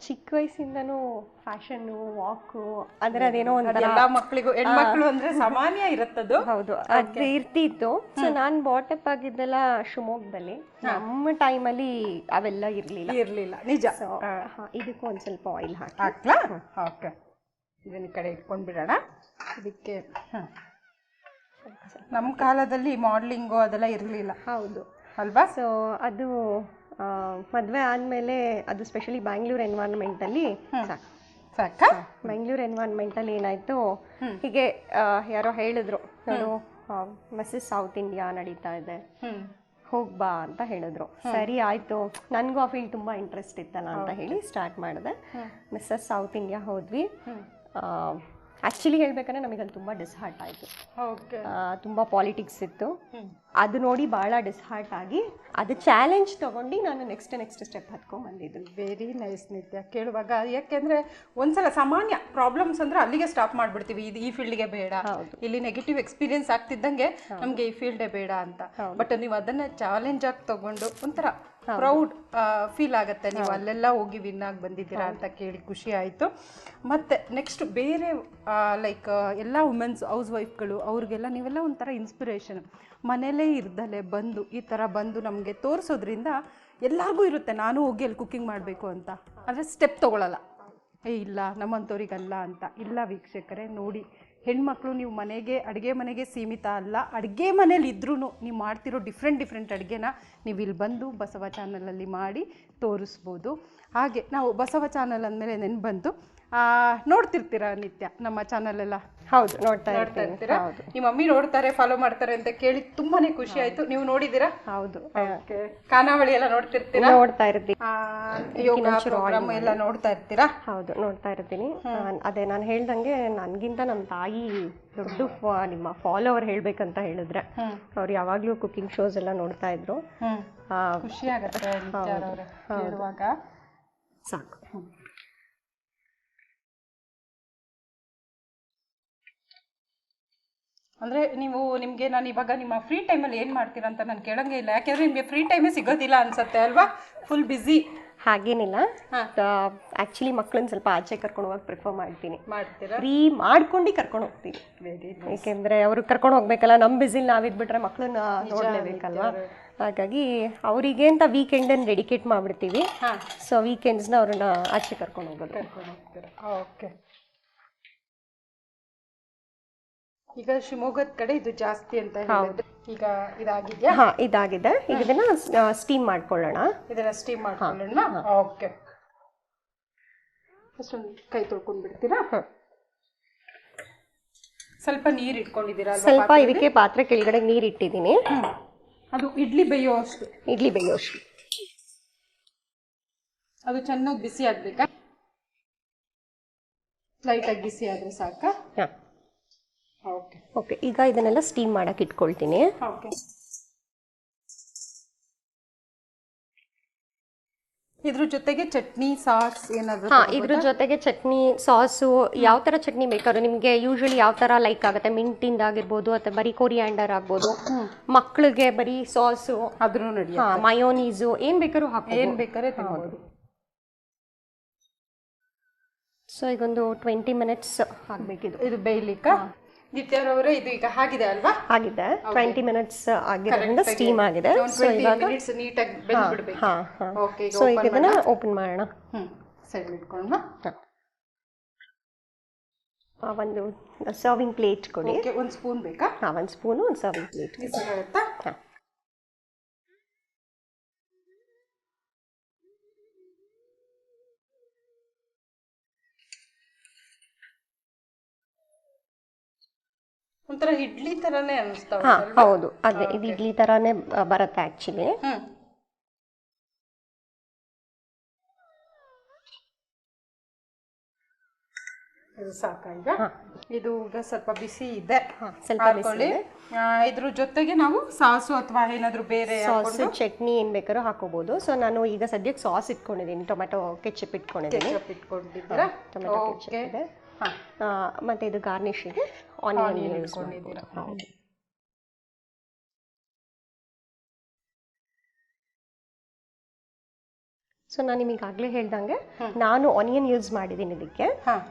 ಚಿಕ್ಕ ವಯಸ್ಸಿಂದನೂ ಫ್ಯಾಷನ್ನು ವಾಕು ಅಂದರೆ ಅದೇನೋ ಒಂದು ಎಲ್ಲ ಮಕ್ಕಳಿಗೂ ಹೆಣ್ಮಕ್ಳು ಅಂದ್ರೆ ಸಾಮಾನ್ಯ ಇರುತ್ತದು? ಹೌದು ಅದು ಇರ್ತಿತ್ತು ಸೊ ನಾನು ಬಾಟಪ್ ಆಗಿದ್ದೆಲ್ಲ ಶಿವಮೊಗ್ಗದಲ್ಲಿ. ನಮ್ಮ ಟೈಮಲ್ಲಿ ಅವೆಲ್ಲ ಇರಲಿಲ್ಲ. ಇರ್ಲಿಲ್ಲ. ನಿಜ. ಇದಕ್ಕೂ ಒಂದು ಸ್ವಲ್ಪ ಆಯಿಲ್ ಹಾಕಿ. ಹಾಕ್ಲಾ? ಓಕೆ ಇದನ್ನ ಕಡೆ ಕಡೆ ಇಟ್ಕೊಂಡ್ಬಿಡೋಣ. ಇದಕ್ಕೆ ಹ. ನಮ್ಮ ಕಾಲದಲ್ಲಿ ಮಾಡ್ಲಿಂಗು ಅದೆಲ್ಲ ಇರಲಿಲ್ಲ. ಹೌದು. ಅಲ್ವಾ? ಸೊ ಅದು ಮದುವೆ ಆದಮೇಲೆ ಅದು ಸ್ಪೆಷಲಿ ಬ್ಯಾಂಗ್ಳೂರ್ ಎನ್ವೈರ್ನ್ಮೆಂಟಲ್ಲಿ ಸಾಕು. ಬೆಂಗಳೂರು ಎನ್ವೈರ್ನ್ಮೆಂಟಲ್ಲಿ ಏನಾಯಿತು? ಹೀಗೆ ಯಾರೋ ಹೇಳಿದ್ರು. ನಾನು ಮಿಸ್ಸಸ್ ಸೌತ್ ಇಂಡಿಯಾ ನಡೀತಾ ಇದೆ. ಹೋಗ್ಬಾ ಅಂತ ಹೇಳಿದ್ರು. ಸರಿ ಆಯಿತು. ನನಗೂ ಆ ಫೀಲ್ಡ್ ತುಂಬ ಇಂಟ್ರೆಸ್ಟ್ ಇತ್ತಲ್ಲ ಅಂತ ಹೇಳಿ ಸ್ಟಾರ್ಟ್ ಮಾಡಿದೆ. ಮಿಸ್ಸಸ್ ಸೌತ್ ಇಂಡಿಯಾ ಹೋದ್ವಿ. ಆ್ಯಕ್ಚುಲಿ ಹೇಳ್ಬೇಕಂದ್ರೆ ನಮಗೆ ಅಲ್ಲಿ ತುಂಬ ಡಿಸ್ಹಾರ್ಟ್ ಆಯಿತು. ತುಂಬ ಪಾಲಿಟಿಕ್ಸ್ ಇತ್ತು. ಅದು ನೋಡಿ ಭಾಳ ಡಿಸ್ಹಾರ್ಟ್ ಆಗಿ ಅದು ಚಾಲೆಂಜ್ ತಗೊಂಡು ನಾನು ನೆಕ್ಸ್ಟ್ ನೆಕ್ಸ್ಟ್ ಸ್ಟೆಪ್ ಹತ್ಕೊಂಡ್ ಬಂದಿದ್ದು. Very nice Nitya. ಕೇಳುವಾಗ ಯಾಕೆಂದ್ರೆ ಒಂದ್ಸಲ ಸಾಮಾನ್ಯ ಪ್ರಾಬ್ಲಮ್ಸ್ ಅಂದ್ರೆ ಅಲ್ಲಿಗೆ ಸ್ಟಾಪ್ ಮಾಡ್ಬಿಡ್ತೀವಿ. ಇದು ಈ ಫೀಲ್ಡ್ಗೆ ಬೇಡ. ಇಲ್ಲಿ ನೆಗೆಟಿವ್ ಎಕ್ಸ್ಪೀರಿಯನ್ಸ್ ಆಗ್ತಿದ್ದಂಗೆ ನಮ್ಗೆ ಈ ಫೀಲ್ಡೇ ಬೇಡ ಅಂತ. ಬಟ್ ನೀವು ಅದನ್ನ ಚಾಲೆಂಜ್ ಆಗಿ ತಗೊಂಡು ಒಂಥರ ಪ್ರೌಡ್ ಫೀಲ್ ಆಗುತ್ತೆ. ನೀವು ಅಲ್ಲೆಲ್ಲ ಹೋಗಿ ವಿನ್ ಆಗಿ ಬಂದಿದ್ದೀರಾ ಅಂತ ಕೇಳಿ ಖುಷಿ ಆಯಿತು. ಮತ್ತೆ ನೆಕ್ಸ್ಟ್ ಬೇರೆ ಲೈಕ್ ಎಲ್ಲ ವುಮೆನ್ಸ್ ಹೌಸ್ ವೈಫ್ಗಳು ಅವ್ರಿಗೆಲ್ಲ ನೀವೆಲ್ಲ ಒಂಥರ ಇನ್ಸ್ಪಿರೇಷನ್ ಮನೇಲೇ ಇರ್ದಲೇ ಬಂದು, ಈ ಥರ ಬಂದು ನಮಗೆ ತೋರಿಸೋದ್ರಿಂದ ಎಲ್ಲರಿಗೂ ಇರುತ್ತೆ. ನಾನು ಹೋಗಿ ಅಲ್ಲಿ ಕುಕ್ಕಿಂಗ್ ಮಾಡಬೇಕು ಅಂತ. ಆದರೆ ಸ್ಟೆಪ್ ತೊಗೊಳಲ್ಲ. ಏ, ಇಲ್ಲ, ನಮ್ಮಂಥವ್ರಿಗಲ್ಲ ಅಂತ. ಇಲ್ಲ ವೀಕ್ಷಕರೇ, ನೋಡಿ. ಹೆಣ್ಮಕ್ಳು ನೀವು ಮನೆಗೆ, ಅಡುಗೆ ಮನೆಗೆ ಸೀಮಿತ ಅಲ್ಲ. ಅಡುಗೆ ಮನೇಲಿ ಇದ್ರೂ ನೀವು ಮಾಡ್ತಿರೋ ಡಿಫ್ರೆಂಟ್ ಡಿಫ್ರೆಂಟ್ ಅಡುಗೆನ ನೀವು ಇಲ್ಲಿ ಬಂದು ಬಸವ ಚಾನಲಲ್ಲಿ ಮಾಡಿ ತೋರಿಸ್ಬೋದು. ಹಾಗೆ ನಾವು ಬಸವ ಚಾನಲ್ ಅಂದಮೇಲೆ ನೆನ್ಪು ಬಂತು. ನೋಡ್ತಿರ್ತೀರಾ ನಿತ್ಯ ನಮ್ಮ ಚಾನಲ್ ಎಲ್ಲ? ಹೌದು ನೋಡ್ತಾ ಇರ್ತೀರಾ? ಹೌದು. ನಿಮ್ಮ ಮಮ್ಮಿ ನೋಡ್ತಾರೆ ಫಾಲೋ ಮಾಡ್ತಾರೆ ಅಂತ ಕೇಳಿ ತುಂಬಾನೇ ಖುಷಿ ಆಯ್ತು. ನೀವು ನೋಡಿದೀರಾ ಹೌದು. ಖಾನಾವಳಿ ಎಲ್ಲ ನೋಡ್ತಿರ್ತೀರಾ? ನೋಡ್ತಾ ಇರ್ತೀನಿ. ಆ, ಯೋಗ ಪ್ರೋಗ್ರಾಮ್ ಎಲ್ಲ ನೋಡ್ತಾ ಇರ್ತೀರಾ? ಹೌದು ನೋಡ್ತಾ ಇರ್ತೀನಿ. ಅದೇ ನಾನು ಹೇಳ್ದಂಗೆ ನನ್ಗಿಂತ ನಮ್ಮ ತಾಯಿ ದೊಡ್ಡ ನಿಮ್ಮ ಫಾಲೋವರ್ ಹೇಳ್ಬೇಕಂತ ಹೇಳಿದ್ರೆ. ಅವ್ರು ಯಾವಾಗ್ಲೂ ಕುಕಿಂಗ್ ಶೋಸ್ ಎಲ್ಲ ನೋಡ್ತಾ ಇದ್ರು. ಖುಷಿ ಆಗತ್ತೆ ಸಾಕು. ಅಂದ್ರೆ ನೀವು ನಿಮಗೆ ನಾನು ಇವಾಗ ನಿಮ್ಮ ಫ್ರೀ ಟೈಮಲ್ಲಿ ಏನು ಮಾಡ್ತೀರಾ ಅಂತ ನಾನು ಕೇಳಂಗೆ ಇಲ್ಲ. ಯಾಕೆಂದರೆ ನಿಮಗೆ ಫ್ರೀ ಟೈಮೇ ಸಿಗೋದಿಲ್ಲ ಅನ್ಸುತ್ತೆ ಅಲ್ವಾ? ಫುಲ್ ಬ್ಯುಸಿ ಹಾಗೇನಿಲ್ಲ. ಆ್ಯಕ್ಚುಲಿ ಮಕ್ಳನ್ನ ಸ್ವಲ್ಪ ಆಚೆ ಕರ್ಕೊಂಡು ಹೋಗಿ ಪ್ರಿಫರ್ ಮಾಡ್ತೀನಿ. ಮಾಡ್ತೀರಾ? ಫ್ರೀ ಮಾಡ್ಕೊಂಡು ಕರ್ಕೊಂಡು ಹೋಗ್ತೀನಿ. ಏಕೆಂದರೆ ಅವ್ರಿಗೆ ಕರ್ಕೊಂಡು ಹೋಗ್ಬೇಕಲ್ಲ ನಮ್ಮ ಬಿಸಿಲಿ ನಾವಿದ್ಬಿಟ್ರೆ ಮಕ್ಕಳನ್ನ ನೋಡಲೇಬೇಕಲ್ವಾ? ಹಾಗಾಗಿ ಅವರಿಗೆ ಅಂತ ವೀಕೆಂಡನ್ನು ಡೆಡಿಕೇಟ್ ಮಾಡಿಬಿಡ್ತೀವಿ. ಸೊ ವೀಕೆಂಡ್ಸ್ನ ಅವ್ರನ್ನ ಆಚೆ ಕರ್ಕೊಂಡು ಹೋಗೋದು. ಓಕೆ ಈಗ ಶಿವಮೊಗ್ಗದ ಕಡೆ ಇದು ಜಾಸ್ತಿ ಅಂತ ಹೇಳಿದ್ರೆ ಈಗ ಇದಾಗಿದ್ಯಾ? ಹಾ ಇದಾಗಿದೆ. ಈಗ ಇದನ್ನ ಸ್ಟೀಮ್ ಮಾಡ್ಕೊಳ್ಳೋಣ. ಇದನ್ನ ಸ್ಟೀಮ್ ಮಾಡ್ಕೊಳ್ಳೋಣ? ಓಕೆ. ಅಷ್ಟೊಂದು ಕೈ ತೊಳ್ಕೊಂಡ್ ಬಿಡ್ತೀರಾ? ಸ್ವಲ್ಪ ನೀರು ಇಟ್ಕೊಂಡಿದ್ದೀರಾ ಸ್ವಲ್ಪ ಇದಕ್ಕೆ ಪಾತ್ರೆ ಕೆಳಗಡೆ ನೀರು ಇಟ್ಟಿದ್ದೀನಿ. ಅದು ಇಡ್ಲಿ ಬೇಯೋ ಅಷ್ಟು. ಇಡ್ಲಿ ಬೇಯೋ ಅಷ್ಟು. ಅದು ಚೆನ್ನಾಗಿ ಬಿಸಿ ಆಗ್ಬೇಕಾ? ಲೈಟಾಗಿ ಬಿಸಿ ಆದ್ರೆ ಸಾಕಾ? ಹಾಂ. ಓಕೆ ಓಕೆ ಈಗ ಇದನ್ನೆಲ್ಲ ಸ್ಟೀಮ್ ಮಾಡಕ್ಕೆ ಇಟ್ಕೊಳ್ತೀನಿ. ಓಕೆ ಇದ್ರ ಜೊತೆಗೆ ಚಟ್ನಿ ಸಾಸ್ ಏನಾದ್ರು ಹಾ ಇದ್ರ ಜೊತೆಗೆ ಚಟ್ನಿ ಸಾಸು ಯಾವ ತರ ಚಟ್ನಿ ಬೇಕಾದ್ರೂ ನಿಮಗೆ ಯೂಶ್ವಲಿ ಯಾವ ತರ ಲೈಕ್ ಆಗುತ್ತೆ? ಮಿಂಟಿಂದ ಆಗಿರ್ಬೋದು ಅಥವಾ ಬರೀ ಕೊರಿಯಾಂಡರ್ ಆಗ್ಬೋದು. ಮಕ್ಕಳಿಗೆ ಬರೀ ಸಾಸು ಅದ್ರೂ ನಡಿ ಹಾಂ ಮಯೋನೀಸು ಏನು ಬೇಕಾದ್ರೂ ಹಾಕಿ ಏನ್ ಬೇಕಾದ್ರೆ ತಿನ್ಬೋದು ಸೊ ಈಗೊಂದು ಟ್ವೆಂಟಿ ಮಿನಿಟ್ಸ್ ಆಗಬೇಕಿದು. ಇದು ಬೇಯ್ಲಿಕ್ಕ? ನಿತ್ಯರವರೇ ಇದು ಈಗ ಆಗಿದೆ ಅಲ್ವಾ? ಆಗಿದೆ ಟ್ವೆಂಟಿ ಮಿನಿಟ್ಸ್ ಆಗಿರೋದ್ರಿಂದ ಸ್ಟೀಮ್ ಆಗಿದೆ. ಸೊ ಇವಾಗ ನೀಟಾಗಿ ಬೆಂದ್ಬಿಡ್ಬೇಕು. ಹಾಂ ಹಾಂ. ಓಕೆ ಸೊ ಈಗ ಇದನ್ನ ಓಪನ್ ಮಾಡೋಣ. ಹ್ಮ್ ಸೈಡ್ ಆ, ಒಂದು ಸರ್ವಿಂಗ್ ಪ್ಲೇಟ್ ಕೊಡಿ. ಒಂದು ಸ್ಪೂನ್ ಬೇಕಾ? ಹಾಂ ಒಂದು ಸ್ಪೂನು ಒಂದು ಸರ್ವಿಂಗ್ ಪ್ಲೇಟ್ ಬಿಸಿ ಆಗುತ್ತಾ? ಹಾಂ. ಒಂಥರ ಇಡ್ಲಿ ತರಾನೇ ಅನಿಸ್ತಾವ ಹಾಂ ಹೌದು. ಅದೇ ಇದು ಇಡ್ಲಿ ತರಾನೇ ಬರುತ್ತೆ ಆ್ಯಕ್ಚುಲಿ ಹ್ಮ್. ಇದು ಸಾಕಾ ಈಗ? ಇದು ಈಗ ಸ್ವಲ್ಪ ಬಿಸಿ ಇದೆ. ಹಾಂ ಸ್ವಲ್ಪ ಹಾಕೊಳ್ಳಿ ಆ, ಇದ್ರ ಜೊತೆಗೆ ನಾವು ಸಾಸು ಅಥವಾ ಏನಾದ್ರು ಬೇರೆ ಸಾಸ್ ಚಟ್ನಿ ಏನ್ ಬೇಕಾದ್ರೂ ಹಾಕೋಬಹುದು ಸೊ ನಾನು ಈಗ ಸದ್ಯಕ್ಕೆ ಸಾಸ್ ಇಟ್ಕೊಂಡಿದ್ದೀನಿ ಟೊಮೆಟೊ ಕೆಚಪ್ ಇಟ್ಕೊಂಡಿದ್ದೀನಿ. ಕೆಚಪ್ ಇಟ್ಕೊಂಡಿದ್ದೀರಾ? ಟೊಮೆಟೊ ಕೆಚಪ್ ಓಕೆ ಇದೆ. ಮತ್ತೆ ಇದು ಗಾರ್ನಿಶ್ ಆನಿಯನ್ ಯೂಸ್ ಹೌದು. ಸೊ ನಾನು ನಿಮಗೆ ಆಗಲೇ ಹೇಳ್ದಂಗೆ ನಾನು ಆನಿಯನ್ ಯೂಸ್ ಮಾಡಿದ್ದೀನಿ ಇದಕ್ಕೆ.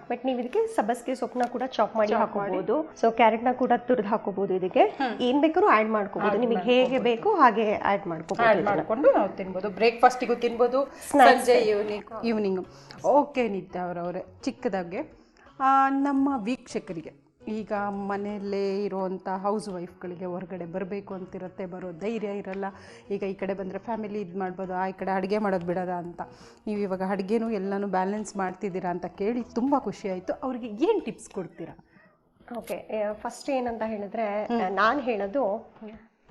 ಬಟ್ ನೀವು ಇದಕ್ಕೆ ಸಬಸ್ಗೆ ಸೊಪ್ಪನ್ನ ಕೂಡ ಚಾಪ್ ಮಾಡಿ ಹಾಕೋಬಹುದು ಸೊ ನ ಕೂಡ ತುರಿದು ಹಾಕೋಬಹುದು ಇದಕ್ಕೆ. ಏನ್ ಬೇಕಾದ್ರೂ ಆಡ್ ಮಾಡ್ಕೋಬಹುದು ನಿಮಗೆ ಹೇಗೆ ಬೇಕು ಹಾಗೆ ಆಡ್ ಆ್ಯಡ್ ಮಾಡ್ಕೋಬಹುದು ಮಾಡ್ಕೊಂಡು ನಾವು ತಿನ್ಬೋದು. ಬ್ರೇಕ್ಫಾಸ್ಟಿಗೂ ತಿನ್ಬೋದು. ಸಂಜೆ ಈವ್ನಿಂಗ್ ಈವ್ನಿಂಗ್ ಓಕೆ ನಿತ್ಯ ಅವ್ರವ್ರೆ. ಚಿಕ್ಕದಾಗೆ. ನಮ್ಮ ವೀಕ್ಷಕರಿಗೆ ಈಗ ಮನೆಯಲ್ಲೇ ಇರುವಂಥ ಹೌಸ್ ವೈಫ್ಗಳಿಗೆ ಹೊರಗಡೆ ಬರಬೇಕು ಅಂತಿರುತ್ತೆ ಬರೋ ಧೈರ್ಯ ಇರಲ್ಲ ಈಗ ಈ ಕಡೆ ಬಂದರೆ ಫ್ಯಾಮಿಲಿ ಇದು ಮಾಡ್ಬೋದು ಆ ಈ ಕಡೆ ಅಡುಗೆ ಮಾಡೋದು ಬಿಡೋದ ಅಂತ. ನೀವು ಇವಾಗ ಅಡುಗೆನೂ ಎಲ್ಲನೂ ಬ್ಯಾಲೆನ್ಸ್ ಮಾಡ್ತಿದ್ದೀರಾ ಅಂತ ಕೇಳಿ ತುಂಬ ಖುಷಿಯಾಯಿತು ಅವರಿಗೆ ಅವ್ರಿಗೆ ಏನು ಟಿಪ್ಸ್ ಕೊಡ್ತೀರಾ? ಓಕೆ ಫಸ್ಟ್ ಏನಂತ ಹೇಳಿದ್ರೆ ನಾನು ಹೇಳೋದು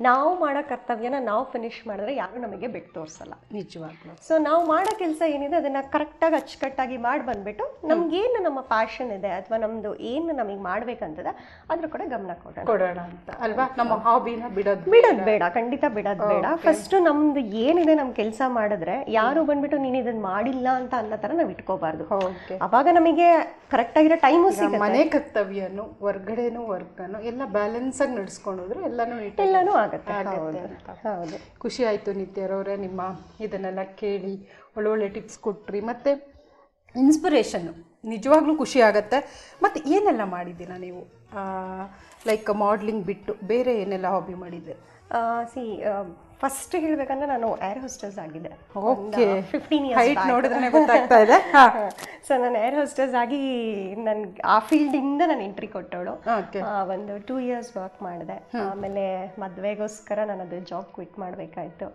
ನಾವು ಮಾಡೋ ಕರ್ತವ್ಯನ ನಾವು ಫಿನಿಶ್ ಮಾಡಿದ್ರೆ ಯಾರು ನಮಗೆ ಬೆಟ್ಟು ತೋರಿಸಲ್ಲ ನಿಜವಾಗ್ಲೂ. ಸೊ ನಾವು ಮಾಡೋ ಕೆಲಸ ಏನಿದೆ ಅದನ್ನ ಕರೆಕ್ಟಾಗಿ ಅಚ್ಚುಕಟ್ಟಾಗಿ ಮಾಡಿ ಬಂದ್ಬಿಟ್ಟು ನಮಗೇನು ನಮ್ಮ ಪ್ಯಾಷನ್ ಇದೆ ಅಥವಾ ನಮ್ದು ಏನು ನಮಗೆ ಮಾಡಬೇಕಂತದ ಅದ್ರ ಕೂಡ ಗಮನ ಕೊಡೋಣ. ಕೊಡೋಣ ಅಂತ. ಅಲ್ವಾ? ನಮ್ಮ ಹಾಬಿನ ಬಿಡೋದು ಬಿಡೋದು ಬೇಡ ಖಂಡಿತ ಬಿಡೋದು ಬೇಡ. ಫಸ್ಟ್ ನಮ್ದು ಏನಿದೆ ನಮ್ಮ ಕೆಲಸ ಮಾಡಿದ್ರೆ ಯಾರು ಬಂದ್ಬಿಟ್ಟು ನೀನು ಇದನ್ನು ಮಾಡಿಲ್ಲ ಅಂತ ಅನ್ನೋ ಥರ ನಾವು ಇಟ್ಕೋಬಾರ್ದು. ಅವಾಗ ನಮಗೆ ಕರೆಕ್ಟಾಗಿರೋ ಟೈಮು ಸಿಗುತ್ತೆ. ಮನೆ ಕರ್ತವ್ಯನು ಹೊರ್ಗಡೆನೂ ವರ್ಕನು ಎಲ್ಲ ಬ್ಯಾಲೆನ್ಸ್ ಆಗಿ ನಡ್ಸ್ಕೊಂಡು ಹೋದ್ರೆ ಎಲ್ಲಾನು ಎಲ್ಲಾನು ಆಗುತ್ತೆ. ಹೌದು. ಖುಷಿ ಆಯಿತು ನಿತ್ಯರವರೇ ನಿಮ್ಮ ಇದನ್ನೆಲ್ಲ ಕೇಳಿ ಒಳ್ಳೊಳ್ಳೆ ಟಿಪ್ಸ್ ಕೊಟ್ರಿ. ಮತ್ತು ಇನ್ಸ್ಪಿರೇಷನ್ನು ನಿಜವಾಗ್ಲೂ ಖುಷಿ ಆಗುತ್ತೆ. ಮತ್ತು ಏನೆಲ್ಲ ಮಾಡಿದ್ದೀರಾ ನೀವು? ಲೈಕ್ ಮಾಡ್ಲಿಂಗ್ ಬಿಟ್ಟು ಬೇರೆ ಏನೆಲ್ಲ ಹಾಬಿ ಮಾಡಿದ್ದೆ ಸಿ ಫಸ್ಟ್ ಹೇಳ್ಬೇಕಂದ್ರೆ ನಾನು ಏರ್ ಹೋಸ್ಟೆಸ್ ಆಗಿದೆ. ಓಕೆ ಫಿಫ್ಟೀನ್ ಇಯರ್ಸ್ ನೋಡಿದ್ರೆ ಗೊತ್ತಾಗ್ತಾ ಇದೆ. ಸೊ ನಾನು ಏರ್ ಹೋಸ್ಟೆಸ್ ಆಗಿ ನನ್ ಆ ಫೀಲ್ಡಿಂದ ನಾನು ಎಂಟ್ರಿ ಕೊಟ್ಟವಳು. ಒಂದು ಟೂ ಇಯರ್ಸ್ ವರ್ಕ್ ಮಾಡಿದೆ. ಆಮೇಲೆ ಮದ್ವೆಗೋಸ್ಕರ ನಾನು ಅದು ಜಾಬ್ ಕ್ವಿಟ್ ಮಾಡ್ಬೇಕಾಯ್ತು.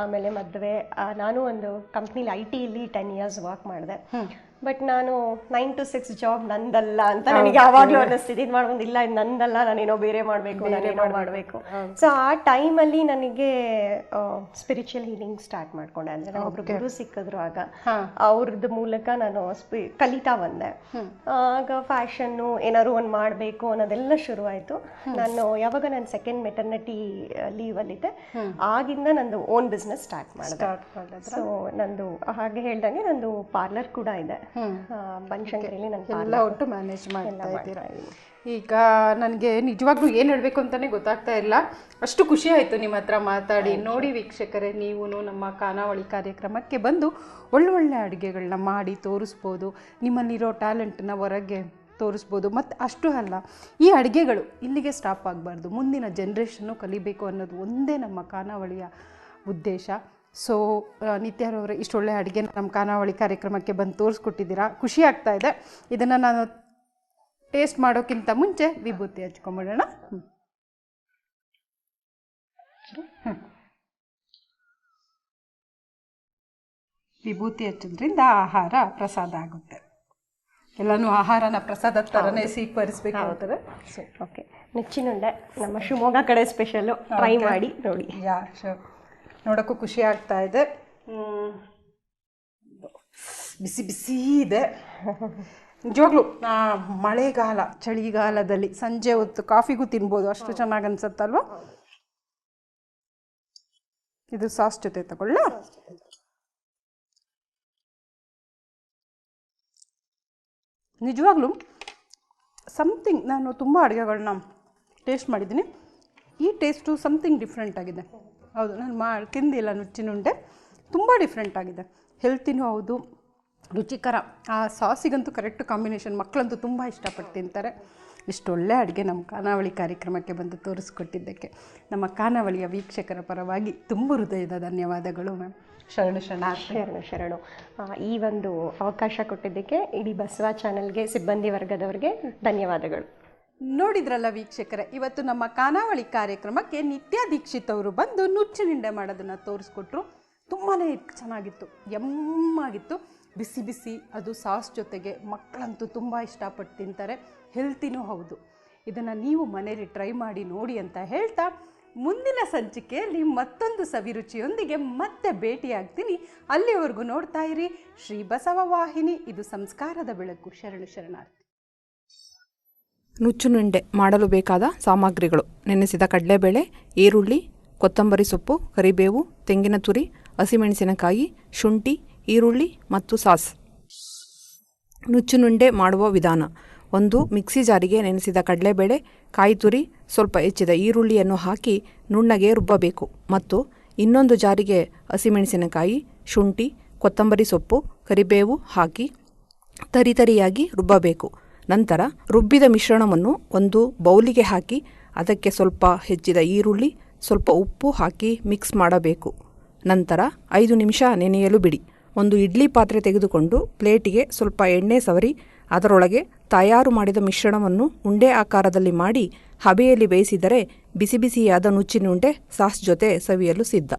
ಆಮೇಲೆ ಮದುವೆ ನಾನು ಒಂದು ಕಂಪ್ನಿಲಿ ಐ ಟಿಲಿ ಟೆನ್ ಇಯರ್ಸ್ ವರ್ಕ್ ಮಾಡಿದೆ. ಬಟ್ ನಾನು ನೈನ್ ಟು ಸಿಕ್ಸ್ ಜಾಬ್ ನಂದಲ್ಲ ಅಂತ ನನಗೆ ಯಾವಾಗಲೂ ಅನ್ನಿಸ್ತಿದೆ. ಇದು ಮಾಡ್ಬೋದು ಇಲ್ಲ ಇದು ನಂದಲ್ಲ ನಾನೇನೋ ಬೇರೆ ಮಾಡಬೇಕು ನಾನೇನೋ ಮಾಡಬೇಕು. ಸೊ ಆ ಟೈಮಲ್ಲಿ ನನಗೆ ಸ್ಪಿರಿಚುವಲ್ ಹೀಲಿಂಗ್ ಸ್ಟಾರ್ಟ್ ಮಾಡ್ಕೊಂಡೆ. ಅಂದರೆ ಒಬ್ರು ಗುರು ಸಿಕ್ಕಿದ್ರು ಆಗ. ಅವ್ರದ್ದು ಮೂಲಕ ನಾನು ಸ್ಪಿ ಕಲಿತಾ ಬಂದೆ. ಆಗ ಫ್ಯಾಷನ್ನು ಏನಾದ್ರು ಒಂದು ಮಾಡಬೇಕು ಅನ್ನೋದೆಲ್ಲ ಶುರುವಾಯಿತು. ನಾನು ಯಾವಾಗ ನಾನು ಸೆಕೆಂಡ್ ಮೆಟರ್ನಿಟಿ ಲೀವಲ್ಲಿದ್ದೆ ಆಗಿಂದ ನಂದು ಓನ್ ಬಿಸ್ನೆಸ್ ಸ್ಟಾರ್ಟ್ ಮಾಡಿದೆ. ಸೊ ನಂದು ಹಾಗೆ ಹೇಳ್ದಂಗೆ ನಂದು ಪಾರ್ಲರ್ ಕೂಡ ಇದೆ. ಬನಶಂಕರಿಲಿ ಎಲ್ಲ ಒಟ್ಟು ಮ್ಯಾನೇಜ್ ಮಾಡ್ತಾ ಇದ್ದೀರಾ? ಈಗ ನನಗೆ ನಿಜವಾಗ್ಲೂ ಏನು ಹೇಳಬೇಕು ಅಂತಲೇ ಗೊತ್ತಾಗ್ತಾ ಇಲ್ಲ. ಅಷ್ಟು ಖುಷಿ ಆಯಿತು ನಿಮ್ಮ ಹತ್ರ ಮಾತಾಡಿ. ನೋಡಿ ವೀಕ್ಷಕರೇ ನೀವು ನಮ್ಮ ಖಾನಾವಳಿ ಕಾರ್ಯಕ್ರಮಕ್ಕೆ ಬಂದು ಒಳ್ಳೊಳ್ಳೆ ಅಡುಗೆಗಳನ್ನ ಮಾಡಿ ತೋರಿಸ್ಬೋದು. ನಿಮ್ಮಲ್ಲಿರೋ ಟ್ಯಾಲೆಂಟನ್ನ ಹೊರಗೆ ತೋರಿಸ್ಬೋದು. ಮತ್ತು ಅಷ್ಟು ಅಲ್ಲ ಈ ಅಡುಗೆಗಳು ಇಲ್ಲಿಗೆ ಸ್ಟಾಪ್ ಆಗಬಾರ್ದು. ಮುಂದಿನ ಜನ್ರೇಷನ್ನು ಕಲಿಬೇಕು ಅನ್ನೋದು ಒಂದೇ ನಮ್ಮ ಖಾನಾವಳಿಯ ಉದ್ದೇಶ. ಸೊ ನಿತ್ಯರವರೇ ಇಷ್ಟೊಳ್ಳೆ ಅಡುಗೆ ನಮ್ಮ ಖಾನಾವಳಿ ಕಾರ್ಯಕ್ರಮಕ್ಕೆ ಬಂದು ತೋರಿಸ್ಕೊಟ್ಟಿದ್ದೀರಾ. ಖುಷಿ ಆಗ್ತಾ ಇದೆ. ಇದನ್ನು ನಾನು ಟೇಸ್ಟ್ ಮಾಡೋಕ್ಕಿಂತ ಮುಂಚೆ ವಿಭೂತಿ ಹಚ್ಕೊಂಬಿಡೋಣ. ವಿಭೂತಿ ಹಚ್ಚೋದ್ರಿಂದ ಆಹಾರ ಪ್ರಸಾದ ಆಗುತ್ತೆ. ಎಲ್ಲನೂ ಆಹಾರನ ಪ್ರಸಾದ ಥರನೇ ಸ್ವೀಕರಿಸಬೇಕಾಗುತ್ತದೆ ಸೊ ಓಕೆ ನೆಚ್ಚಿನುಂಡೆ ನಮ್ಮ ಶಿವಮೊಗ್ಗ ಕಡೆ ಸ್ಪೆಷಲ್ಲು ಟ್ರೈ ಮಾಡಿ ನೋಡಿ. ಯಾ ಶೋರ್ ನೋಡೋಕ್ಕೂ ಖುಷಿ ಆಗ್ತಾ ಇದೆ. ಬಿಸಿ ಬಿಸಿ ಇದೆ. ನಿಜವಾಗ್ಲೂ ಮಳೆಗಾಲ, ಚಳಿಗಾಲದಲ್ಲಿ ಸಂಜೆ ಹೊತ್ತು ಕಾಫಿಗೂ ತಿನ್ಬೋದು. ಅಷ್ಟು ಚೆನ್ನಾಗಿ ಅನ್ಸತ್ತಲ್ವ? ಇದು ಸಾಸ್ ಜೊತೆ ತಗೊಳ್ಳ? ನಿಜವಾಗ್ಲೂ ಸಮಥಿಂಗ್ ನಾನು ತುಂಬ ಅಡುಗೆಗಳನ್ನ ಟೇಸ್ಟ್ ಮಾಡಿದ್ದೀನಿ. ಈ ಟೇಸ್ಟು ಸಮಥಿಂಗ್ ಡಿಫ್ರೆಂಟ್ ಆಗಿದೆ. ಹೌದು ನಾನು ಮಾ ತಿಂದಿಲ್ಲ ನುಚ್ಚಿನುಂಡೆ ತುಂಬ ಡಿಫ್ರೆಂಟ್ ಆಗಿದೆ. ಹೆಲ್ತಿನೂ ಹೌದು ರುಚಿಕರ. ಆ ಸಾಸಿಗಂತೂ ಕರೆಕ್ಟ್ ಕಾಂಬಿನೇಷನ್ ಮಕ್ಕಳಂತೂ ತುಂಬ ಇಷ್ಟಪಟ್ಟು ತಿಂತಾರೆ. ಇಷ್ಟೊಳ್ಳೆ ಅಡುಗೆ ನಮ್ಮ ಖಾನಾವಳಿ ಕಾರ್ಯಕ್ರಮಕ್ಕೆ ಬಂದು ತೋರಿಸ್ಕೊಟ್ಟಿದ್ದಕ್ಕೆ. ನಮ್ಮ ಖಾನಾವಳಿಯ ವೀಕ್ಷಕರ ಪರವಾಗಿ ತುಂಬ ಹೃದಯದ ಧನ್ಯವಾದಗಳು ಮ್ಯಾಮ್ ಶರಣು ಶರಣಾರ್ಥಿ. ಶರಣು ಶರಣು. ಈ ಒಂದು ಅವಕಾಶ ಕೊಟ್ಟಿದ್ದಕ್ಕೆ ಇಡೀ ಬಸವ ಚಾನಲ್ಗೆ ಸಿಬ್ಬಂದಿ ವರ್ಗದವರಿಗೆ ಧನ್ಯವಾದಗಳು. ನೋಡಿದ್ರಲ್ಲ ವೀಕ್ಷಕರೇ, ಇವತ್ತು ನಮ್ಮ ಖಾನಾವಳಿ ಕಾರ್ಯಕ್ರಮಕ್ಕೆ ನಿತ್ಯ ದೀಕ್ಷಿತ್ ಅವರು ಬಂದು ನುಚ್ಚಿನಿಂಡೆ ಮಾಡೋದನ್ನು ತೋರಿಸ್ಕೊಟ್ರು. ತುಂಬಾ ಚೆನ್ನಾಗಿತ್ತು, ಎಮ್ಮಾಗಿತ್ತು. ಬಿಸಿ ಬಿಸಿ, ಅದು ಸಾಸ್ ಜೊತೆಗೆ ಮಕ್ಕಳಂತೂ ತುಂಬ ಇಷ್ಟಪಟ್ಟು ತಿಂತಾರೆ, ಹೆಲ್ತಿನೂ ಹೌದು. ಇದನ್ನು ನೀವು ಮನೇಲಿ ಟ್ರೈ ಮಾಡಿ ನೋಡಿ ಅಂತ ಹೇಳ್ತಾ, ಮುಂದಿನ ಸಂಚಿಕೆಯಲ್ಲಿ ಮತ್ತೊಂದು ಸವಿರುಚಿಯೊಂದಿಗೆ ಮತ್ತೆ ಭೇಟಿಯಾಗ್ತೀನಿ. ಅಲ್ಲಿವರೆಗೂ ನೋಡ್ತಾ ಇರಿ ಶ್ರೀ ಬಸವ ವಾಹಿನಿ, ಇದು ಸಂಸ್ಕಾರದ ಬೆಳಕು. ಶರಣು ಶರಣಾರ್ಥಿ. ನುಚ್ಚುನುಂಡೆ ಮಾಡಲು ಬೇಕಾದ ಸಾಮಗ್ರಿಗಳು. ನೆನೆಸಿದ ಕಡಲೆಬೇಳೆ, ಈರುಳ್ಳಿ, ಕೊತ್ತಂಬರಿ ಸೊಪ್ಪು, ಕರಿಬೇವು, ತೆಂಗಿನ ತುರಿ, ಹಸಿಮೆಣಸಿನಕಾಯಿ, ಶುಂಠಿ, ಈರುಳ್ಳಿ ಮತ್ತು ಸಾಸ್. ನುಚ್ಚುನುಂಡೆ ಮಾಡುವ ವಿಧಾನ. ಒಂದು, ಮಿಕ್ಸಿ ಜಾರಿಗೆ ನೆನೆಸಿದ ಕಡಲೆಬೇಳೆ ಕಾಯಿ ತುರಿ ಸ್ವಲ್ಪ ಹೆಚ್ಚಿದ ಈರುಳ್ಳಿಯನ್ನು ಹಾಕಿ ನುಣ್ಣಗೆ ರುಬ್ಬಬೇಕು. ಮತ್ತು, ಇನ್ನೊಂದು ಜಾರಿಗೆ ಹಸಿಮೆಣಸಿನಕಾಯಿ, ಶುಂಠಿ, ಕೊತ್ತಂಬರಿ ಸೊಪ್ಪು, ಕರಿಬೇವು ಹಾಕಿ ತರಿತರಿಯಾಗಿ ರುಬ್ಬಬೇಕು. ನಂತರ ರುಬ್ಬಿದ ಮಿಶ್ರಣವನ್ನು ಒಂದು ಬೌಲಿಗೆ ಹಾಕಿ ಅದಕ್ಕೆ ಸ್ವಲ್ಪ ಹೆಚ್ಚಿದ ಈರುಳ್ಳಿ, ಸ್ವಲ್ಪ ಉಪ್ಪು ಹಾಕಿ ಮಿಕ್ಸ್ ಮಾಡಬೇಕು. ನಂತರ ಐದು ನಿಮಿಷ ನೆನೆಯಲು ಬಿಡಿ. ಒಂದು ಇಡ್ಲಿ ಪಾತ್ರೆ ತೆಗೆದುಕೊಂಡು ಪ್ಲೇಟಿಗೆ ಸ್ವಲ್ಪ ಎಣ್ಣೆ ಸವರಿ, ಅದರೊಳಗೆ ತಯಾರು ಮಾಡಿದ ಮಿಶ್ರಣವನ್ನು ಉಂಡೆ ಆಕಾರದಲ್ಲಿ ಮಾಡಿ ಹಬೆಯಲ್ಲಿ ಬೇಯಿಸಿದರೆ ಬಿಸಿ ಬಿಸಿಯಾದ ನುಚ್ಚಿನುಂಡೆ ಸಾಸ್ ಜೊತೆ ಸವಿಯಲು ಸಿದ್ಧ.